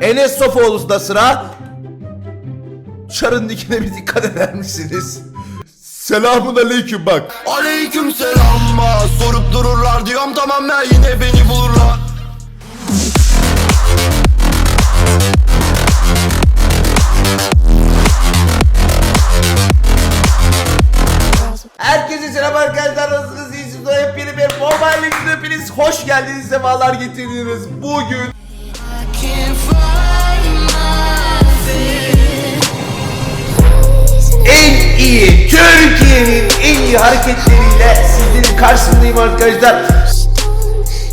Enes Sofoğlu'da sıra. Çarın dikine bir dikkat eder misiniz? Selamun aleyküm bak. Aleyküm selam Sorup dururlar diyorum tamam ben yine beni bulurlar Herkese selam arkadaşlar. Nasılsınız? İyisiniz? Hepini bir mobile hepiniz hoş geldiniz. Sefalar getirdiniz. Bugün en iyi Türkiye'nin en iyi hareketleriyle sizlerin karşısındayım arkadaşlar.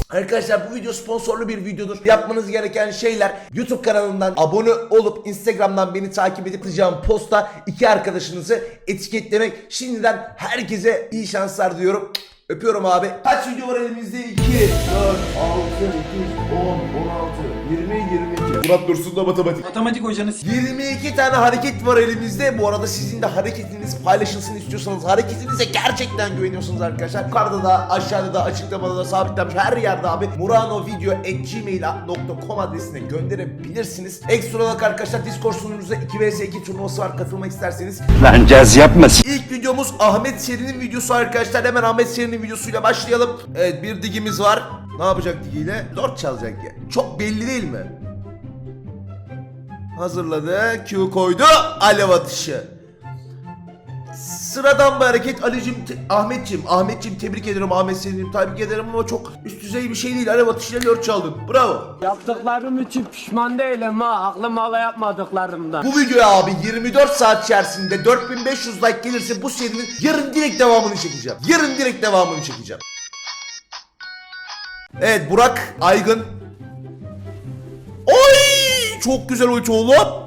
Arkadaşlar bu video sponsorlu bir videodur. Yapmanız gereken şeyler YouTube kanalımdan abone olup Instagram'dan beni takip edip atacağım posta iki arkadaşınızı etiketlemek. Şimdiden herkese iyi şanslar diyorum. Öpüyorum abi. Kaç video var elimizde? 2, 4, 6, 8, 10, 16, 20, 22. Murat Dursun da matematik. Matematik hocanız 22 tane hareket var elimizde. Bu arada sizin de hareketiniz paylaşılsın istiyorsanız hareketinize gerçekten güveniyorsunuz arkadaşlar. Yukarıda da aşağıda da açıklamada da sabitlenmiş her yerde abi muranovideo.gmail.com adresine gönderebilirsiniz. Ekstra olarak arkadaşlar Discord sunucumuzda 2 vs 2 turnuvası var katılmak isterseniz. Lan caz yapmasın. İlk videomuz Ahmet Seri'nin videosu arkadaşlar. Hemen Ahmet Seri'nin videosuyla başlayalım. Evet bir digimiz var. Ne yapacak digiyle? 4 çalacak ya. Çok belli değil mi? Hazırladı. Q koydu. Alev atışı. Sıradan bir hareket Ali'cim, Ahmet'cim, Ahmet'cim tebrik ederim, Ahmet Seri'nim tebrik ederim ama çok üst düzey bir şey değil. Alev atışıyla 4 çaldın. Bravo. Yaptıklarım için pişman değilim ha. Aklım hala yapmadıklarımdan. Bu videoya abi 24 saat içerisinde 4500 like gelirse bu serinin yarın direkt devamını çekeceğim. Yarın direkt devamını çekeceğim. Evet Burak Aygın. Çok güzel oyuncu oğlum.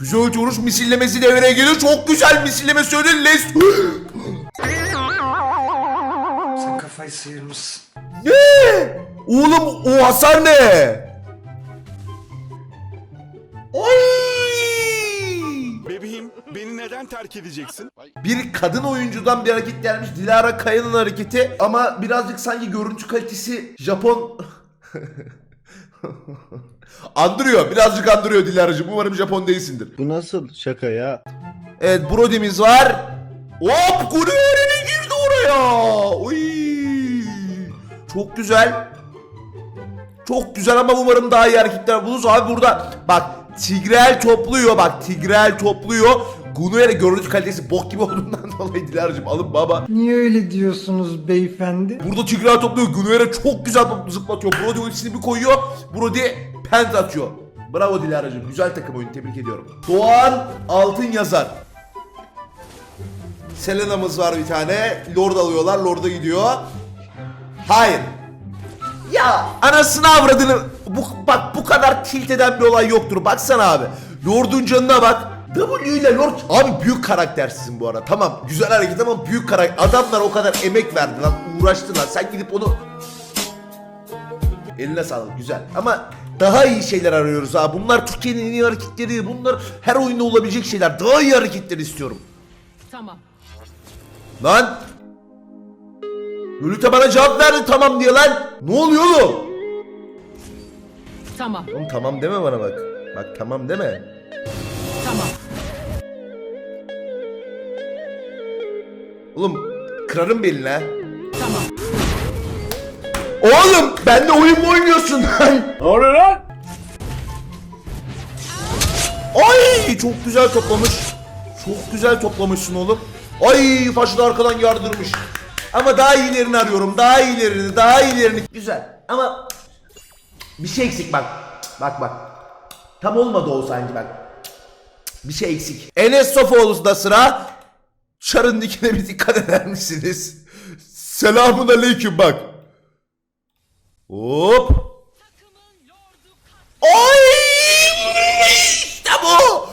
Güzel vuruş misillemesi devreye geliyor. Çok güzel misilleme söyle. Les... Sen kafayı sıyırmışsın Ne? Oğlum o hasar ne? Oy! Beni neden terk edeceksin? Bir kadın oyuncudan bir hareket gelmiş. Dilara Kaya'nın hareketi ama birazcık sanki görüntü kalitesi Japon andırıyor. Birazcık andırıyor Dilara'cığım. Umarım Japon değilsindir. Bu nasıl şaka ya? Evet Brody'miz var. Hop Guerrero girdi oraya. Oy. Çok güzel. Çok güzel ama umarım daha iyi hareketler buluruz. Abi burada bak Tigrel topluyor bak Tigrel topluyor. Gunuere görüntü kalitesi bok gibi olduğundan dolayı Dilara'cığım alın baba. Niye öyle diyorsunuz beyefendi? Burada Tigrel topluyor. Gunuere çok güzel zıplatıyor. Brody ultisini bir koyuyor. Brody pent atıyor. Bravo Dilara'cığım. Güzel takım oyunu. Tebrik ediyorum. Doğan Altın Yazar. Selena'mız var bir tane. Lord alıyorlar. Lord'a gidiyor. Hayır. Ya anasını avradını bu, bak bu kadar tilt eden bir olay yoktur. Baksana abi. Lord'un canına bak. W ile Lord abi büyük karaktersizin bu arada. Tamam güzel hareket ama büyük karakter. Adamlar o kadar emek verdi lan uğraştılar. Sen gidip onu Eline sağlık güzel. Ama daha iyi şeyler arıyoruz ha. Bunlar Türkiye'nin en iyi hareketleri. Bunlar her oyunda olabilecek şeyler. Daha iyi hareketler istiyorum. Tamam. Lan! Lolita bana cevap verdi tamam diye lan. Ne oluyor oğlum? Tamam. Oğlum tamam deme bana bak. Bak tamam deme. Tamam. Oğlum kırarım belini ha. Tamam. Oğlum ben de oyun mu oynuyorsun lan? Ne oluyor lan? Ay çok güzel toplamış. Çok güzel toplamışsın oğlum. Ay faşı da arkadan yardırmış. Ama daha iyilerini arıyorum. Daha iyilerini, daha iyilerini. Güzel. Ama bir şey eksik bak. Bak bak. Tam olmadı o sanki bak. Bir şey eksik. Enes Sofoğlu'da sıra. Çarın dikine bir dikkat eder misiniz? Selamun aleyküm bak. Hop. Ay! İşte bu!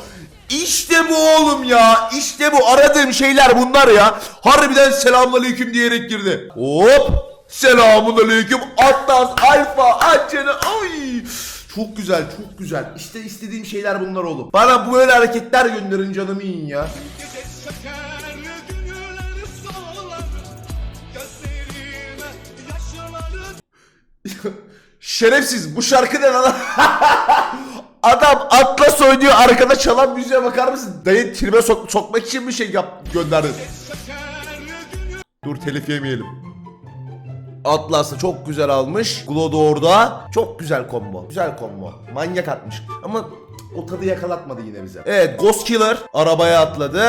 İşte bu oğlum ya. İşte bu. Aradığım şeyler bunlar ya. Harbiden selamünaleyküm diyerek girdi. Hop! Selamünaleyküm. Atlas, Alfa, Acene. Ay! Çok güzel, çok güzel. İşte istediğim şeyler bunlar oğlum. Bana böyle hareketler gönderin canımı yiyin ya. Şerefsiz bu şarkı ne lan? Adam Atlas oynuyor arkada çalan müziğe bakar mısın? Dayı tribe sok- sokmak için bir şey yap gönderdin. Dur telif yemeyelim. Atlas'ı çok güzel almış. Glow da orada. Çok güzel combo. Güzel combo. Manyak atmış. Ama o tadı yakalatmadı yine bize. Evet Ghost Killer arabaya atladı.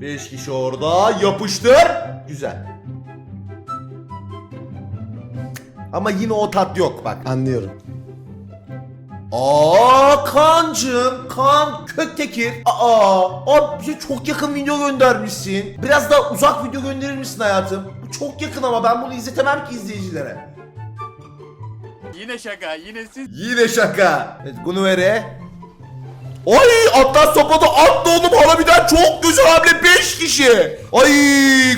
5 kişi orada. Yapıştır. Güzel. Ama yine o tat yok bak. Anlıyorum Aa kancım, kan Köktekir. Aa, abi bize çok yakın video göndermişsin. Biraz daha uzak video gönderir misin hayatım? Bu çok yakın ama ben bunu izletemem ki izleyicilere. Yine şaka yine siz. Yine şaka. Evet Gunuver'e. Ay atlas topladı atla oğlum harbiden çok güzel hamle 5 kişi. Ay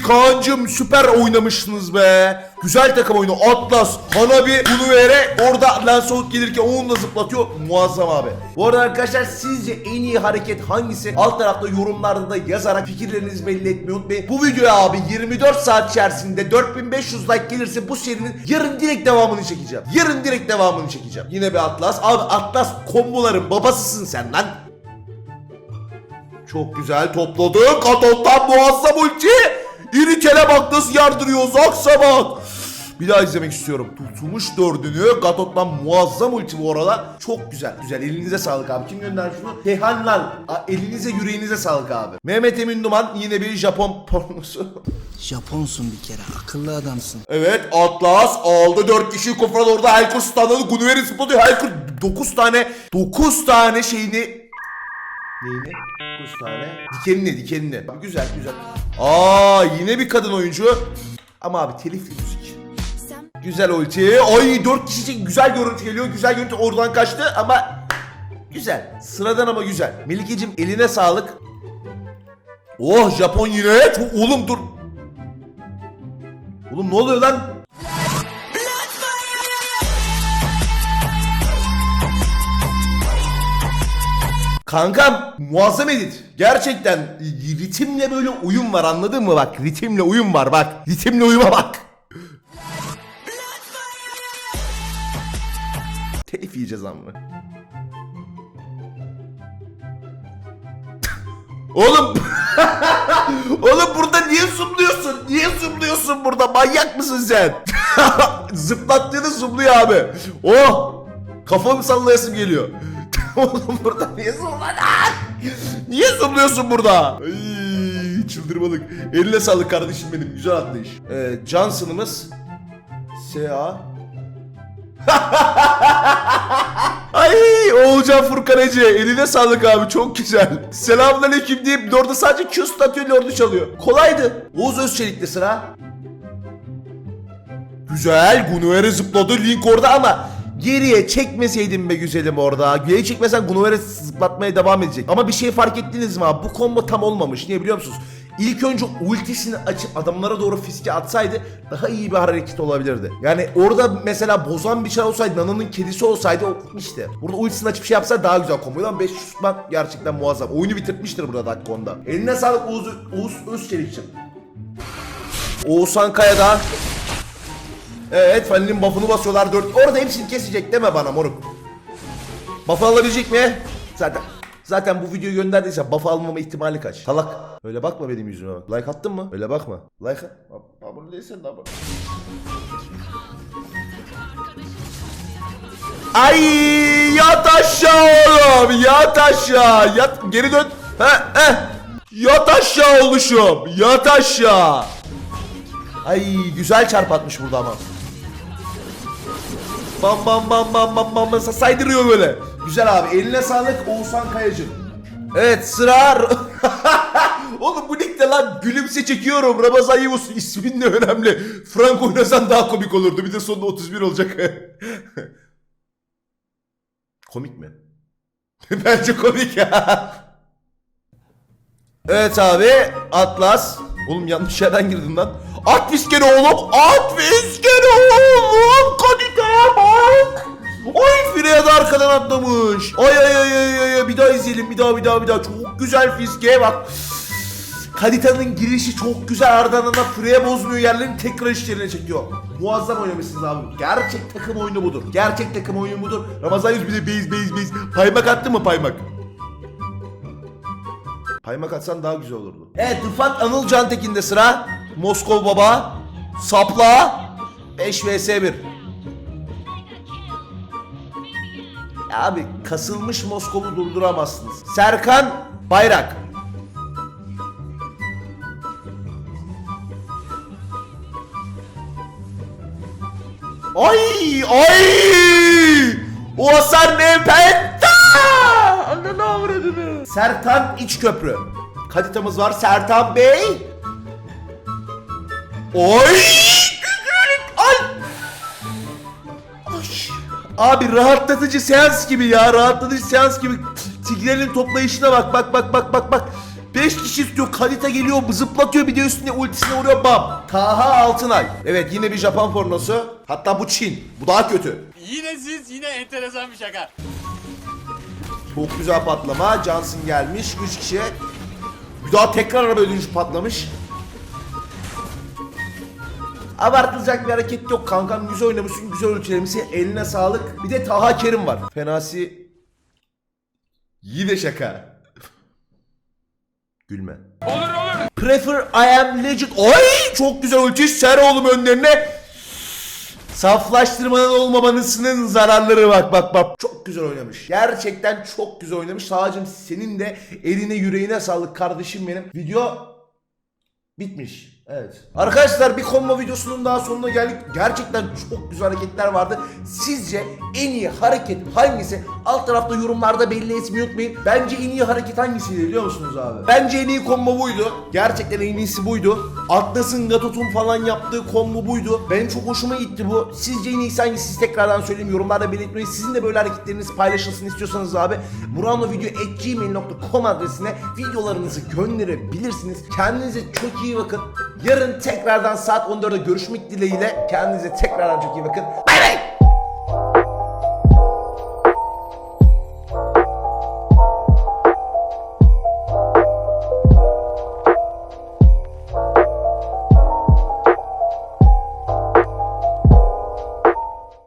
Kaan'cım süper oynamışsınız be. Güzel takım oyunu Atlas, Hanabi, Gunuver'e orada Lancelot gelirken onu da zıplatıyor. Muazzam abi. Bu arada arkadaşlar sizce en iyi hareket hangisi? Alt tarafta yorumlarda da yazarak fikirlerinizi belli etmeyi unutmayın. Bu videoya abi 24 saat içerisinde 4500 like gelirse bu serinin yarın direkt devamını çekeceğim. Yarın direkt devamını çekeceğim. Yine bir Atlas. Abi Atlas komboların babasısın sen lan. Çok güzel topladı. Katottan muazzam ulti. İri kele bak nasıl yardırıyor. Zaksa bak. Bir daha izlemek istiyorum. Tutmuş dördünü. Gatot'tan muazzam ulti bu arada. Çok güzel. Güzel. Elinize sağlık abi. Kim göndermiş bunu? Tehanlar. A- Elinize yüreğinize sağlık abi. Mehmet Emin Duman yine bir Japon pornosu. Japonsun bir kere akıllı adamsın. Evet Atlas aldı 4 kişi Kufran orada Helkur standardı Gunuver'i zıpladı Helkur 9 tane 9 tane şeyini Neyini? 9 tane. Dikenini dikenini Güzel güzel. Aa yine bir kadın oyuncu. Ama abi telifli müzik Güzel ulti. Ay 4 kişi güzel görüntü geliyor Güzel görüntü oradan kaçtı ama Güzel. Sıradan ama güzel. Melikeciğim eline sağlık. Oh Japon yine. Oğlum dur. Oğlum ne oluyor lan? Kankam muazzam edit. Gerçekten ritimle böyle uyum var anladın mı bak ritimle uyum var bak ritimle uyuma bak. Telif yiyeceğiz ama. Oğlum Oğlum burada niye zoomluyorsun? Niye zoomluyorsun burada? Manyak mısın sen? Zıplattığını zoomluyor abi. Oh! Kafamı sallayasım geliyor. Oğlum burada niye zoomladın? Niye zoomluyorsun burada? Ay, çıldırmalık. Eline sağlık kardeşim benim. Güzel atlayış. Ee, Johnson'ımız S.A. Ay Oğulcan Furkan Ece eline sağlık abi çok güzel. Selamünaleyküm deyip orada sadece Q statüyle ordu çalıyor. Kolaydı. Oğuz Özçelik'te sıra. Güzel Gunuver'e zıpladı Link orada ama geriye çekmeseydin be güzelim orada. Geriye çekmesen Gunuver'e zıplatmaya devam edecek. Ama bir şey fark ettiniz mi abi? Bu combo tam olmamış. Niye biliyor musunuz? İlk önce ultisini açıp adamlara doğru fiske atsaydı daha iyi bir hareket olabilirdi. Yani orada mesela bozan bir şey olsaydı, Nana'nın kedisi olsaydı o işte. Burada ultisini açıp şey yapsa daha güzel komboydu ama 500 tutmak gerçekten muazzam. Oyunu bitirtmiştir burada dakika onda. Eline sağlık Oğuz, Oğuz Özçelik'cim. Oğuzhan Kaya da Evet Fali'nin buff'unu basıyorlar 4. Orada hepsini kesecek deme bana moruk. Buff alabilecek mi? Zaten Zaten bu videoyu gönderdiyse buff almama ihtimali kaç? Salak. Öyle bakma benim yüzüme. Like attın mı? Öyle bakma. Like Abone değilsen de abone. Ay yat aşağı oğlum. Yat aşağı. Yat geri dön. Ha, he. Yat aşağı oluşum. Yat aşağı. Ay güzel çarp atmış burada ama. Bam bam bam bam bam bam bam saydırıyor böyle. Güzel abi eline sağlık Oğuzhan Kayacı. Evet sıra Oğlum bu ligde lan gülümse çekiyorum Ramazan Yavuz ismin ne önemli Frank oynasan daha komik olurdu bir de sonunda 31 olacak Komik mi? Bence komik ya Evet abi Atlas Oğlum yanlış yerden girdin lan At fiskeni oğlum At fiskeni oğlum Kadikaya bak Ay Freya da arkadan atlamış Ay ay ay ay ay. Bir daha izleyelim bir daha bir daha bir daha Çok güzel fiske bak Kalita'nın girişi çok güzel ardından da Freya bozmuyor yerlerini tekrar işlerine çekiyor. Muazzam oynamışsınız abi. Gerçek takım oyunu budur. Gerçek takım oyunu budur. Ramazan yüz bir de base base base. Paymak attı mı paymak? Paymak atsan daha güzel olurdu. Evet Rıfat Anıl Cantekin'de sıra. Moskov Baba. Sapla. 5 vs 1. Ya abi kasılmış Moskov'u durduramazsınız. Serkan Bayrak. Ay ay! O hasar ne penta! Sertan İçköprü. Kaditamız var Sertan Bey. Oy! Ay! Ay! Abi rahatlatıcı seans gibi ya rahatlatıcı seans gibi Tigre'nin toplayışına bak bak bak bak bak bak 5 kişi istiyor kalite geliyor zıplatıyor bir de üstüne ultisine vuruyor bam Taha Altınay Evet yine bir Japon pornosu Hatta bu Çin bu daha kötü Yine siz yine enteresan bir şaka. Çok güzel patlama. Johnson gelmiş 3 kişi Bir daha tekrar araba ödünç patlamış. Abartılacak bir hareket yok. Kankam güzel oynamışsın güzel ölçülemişsin eline sağlık. Bir de Taha Kerim var. Fenasi Yine şaka. Gülme. Olur olur. Prefer I am legend. Ay çok güzel ulti. Ser oğlum önlerine Saflaştırmadan olmamanızın zararları bak bak bak. Çok güzel oynamış. Gerçekten çok güzel oynamış. Sağcım senin de eline yüreğine sağlık kardeşim benim. Video bitmiş. Evet. Arkadaşlar bir combo videosunun daha sonuna geldik. Gerçekten çok güzel hareketler vardı. Sizce en iyi hareket hangisi? Alt tarafta yorumlarda belli etmeyi unutmayın. Bence en iyi hareket hangisiydi biliyor musunuz abi? Bence en iyi combo buydu. Gerçekten en iyisi buydu. Atlas'ın Gatot'un falan yaptığı combo buydu. Benim çok hoşuma gitti bu. Sizce en iyisi hangisi? Siz tekrardan söyleyeyim. Yorumlarda belirtmeyi. Sizin de böyle hareketleriniz paylaşılsın istiyorsanız abi. muranovideo.gmail.com adresine videolarınızı gönderebilirsiniz. Kendinize çok iyi bakın. Yarın tekrardan saat 14'de görüşmek dileğiyle. Kendinize tekrardan çok iyi bakın. Bay bay.